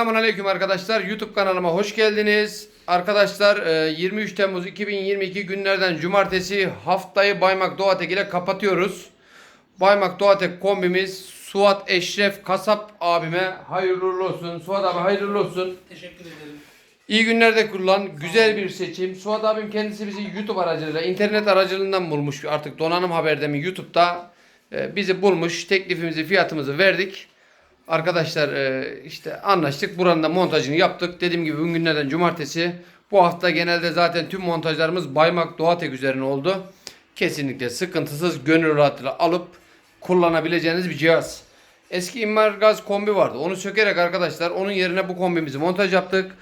Selamünaleyküm arkadaşlar. YouTube kanalıma hoş geldiniz. Arkadaşlar e, 23 Temmuz 2022 günlerden cumartesi haftayı Baymak Doğatek ile kapatıyoruz. Baymak Doğatek kombimiz Suat Eşref Kasap abime hayırlı olsun. Suat abi hayırlı olsun. Teşekkür ederim. İyi günlerde kullan. Güzel bir seçim. Suat abim kendisi bizi YouTube aracılığıyla, internet aracılığından bulmuş. Artık donanım haberde mi YouTube'da e, bizi bulmuş. Teklifimizi, fiyatımızı verdik. Arkadaşlar e, işte anlaştık. Buranın da montajını yaptık. Dediğim gibi bugün günlerden cumartesi. Bu hafta genelde zaten tüm montajlarımız Baymak Doğatek üzerine oldu. Kesinlikle sıkıntısız gönül rahatlığıyla alıp kullanabileceğiniz bir cihaz. Eski İmmar Gaz kombi vardı. Onu sökerek arkadaşlar onun yerine bu kombimizi montaj yaptık.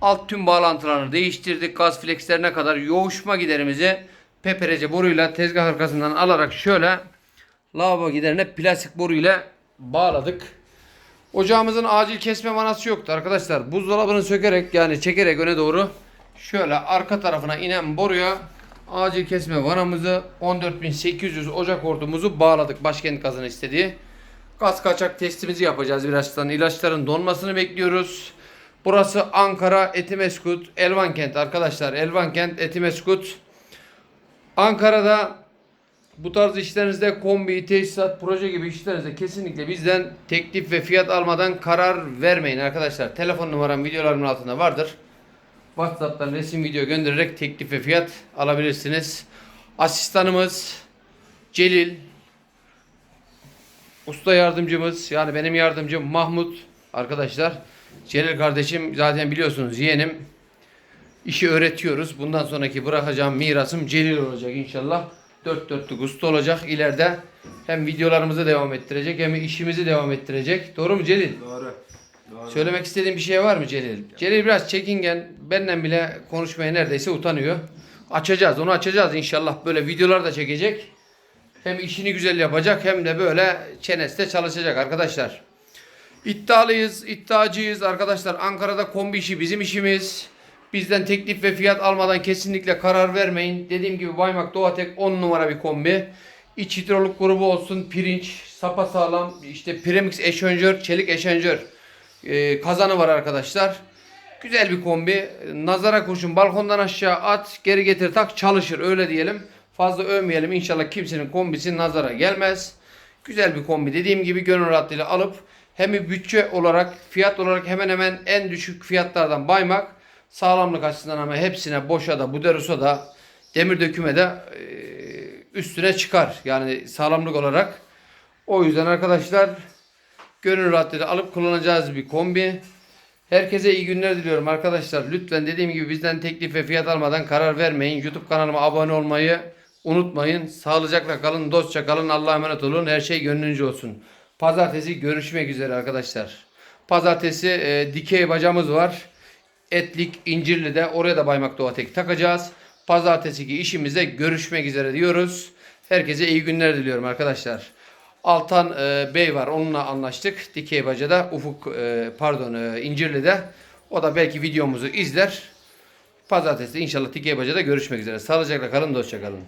Alt tüm bağlantılarını değiştirdik. Gaz flexlerine kadar yoğuşma giderimizi peperece boruyla tezgah arkasından alarak şöyle lavabo giderine plastik boruyla bağladık. Ocağımızın acil kesme manası yoktu arkadaşlar. Buzdolabını sökerek yani çekerek öne doğru şöyle arka tarafına inen boruya acil kesme vanamızı 14800 ocak hortumumuzu bağladık. Başkent gazını istediği. Gaz kaçak testimizi yapacağız birazdan. İlaçların donmasını bekliyoruz. Burası Ankara Etimeskut Elvankent arkadaşlar. Elvankent Etimeskut. Ankara'da bu tarz işlerinizde kombi, tesisat, proje gibi işlerinizde kesinlikle bizden teklif ve fiyat almadan karar vermeyin arkadaşlar. Telefon numaram videolarımın altında vardır. WhatsApp'tan resim video göndererek teklif ve fiyat alabilirsiniz. Asistanımız Celil. Usta yardımcımız yani benim yardımcım Mahmut arkadaşlar. Celil kardeşim zaten biliyorsunuz yeğenim. İşi öğretiyoruz. Bundan sonraki bırakacağım mirasım Celil olacak inşallah. Dört dörtlük usta olacak. İleride hem videolarımızı devam ettirecek hem işimizi devam ettirecek. Doğru mu Celil? Doğru. Doğru. Söylemek istediğin bir şey var mı Celil? Celil biraz çekingen. Benden bile konuşmaya neredeyse utanıyor. Açacağız. Onu açacağız inşallah. Böyle videolar da çekecek. Hem işini güzel yapacak hem de böyle çeneste çalışacak arkadaşlar. İddialıyız, iddiacıyız arkadaşlar. Ankara'da kombi işi bizim işimiz. Bizden teklif ve fiyat almadan kesinlikle karar vermeyin. Dediğim gibi Baymak Doğatek 10 numara bir kombi. İç hidrolik grubu olsun, pirinç, sapa sağlam, işte premix eşenjör, çelik eşenjör ee, kazanı var arkadaşlar. Güzel bir kombi. Nazara kurşun balkondan aşağı at, geri getir tak çalışır öyle diyelim. Fazla övmeyelim. İnşallah kimsenin kombisi nazara gelmez. Güzel bir kombi. Dediğim gibi gönül rahatlığıyla alıp hem bütçe olarak fiyat olarak hemen hemen en düşük fiyatlardan baymak sağlamlık açısından ama hepsine boşa da buderusa da demir döküme de e, üstüne çıkar. Yani sağlamlık olarak. O yüzden arkadaşlar gönül rahatlığıyla alıp kullanacağız bir kombi. Herkese iyi günler diliyorum arkadaşlar. Lütfen dediğim gibi bizden teklif ve fiyat almadan karar vermeyin. YouTube kanalıma abone olmayı unutmayın. Sağlıcakla kalın, dostça kalın. Allah'a emanet olun. Her şey gönlünüzce olsun. Pazartesi görüşmek üzere arkadaşlar. Pazartesi e, dikey bacamız var. Etlik İncirli'de oraya da Baymak Doğatek takacağız. Pazartesiki işimize görüşmek üzere diyoruz. Herkese iyi günler diliyorum arkadaşlar. Altan e, Bey var onunla anlaştık. Dikey Baca'da Ufuk e, pardon e, İncirli'de. O da belki videomuzu izler. Pazartesi inşallah Dikey Baca'da görüşmek üzere. Sağlıcakla kalın, dostça kalın.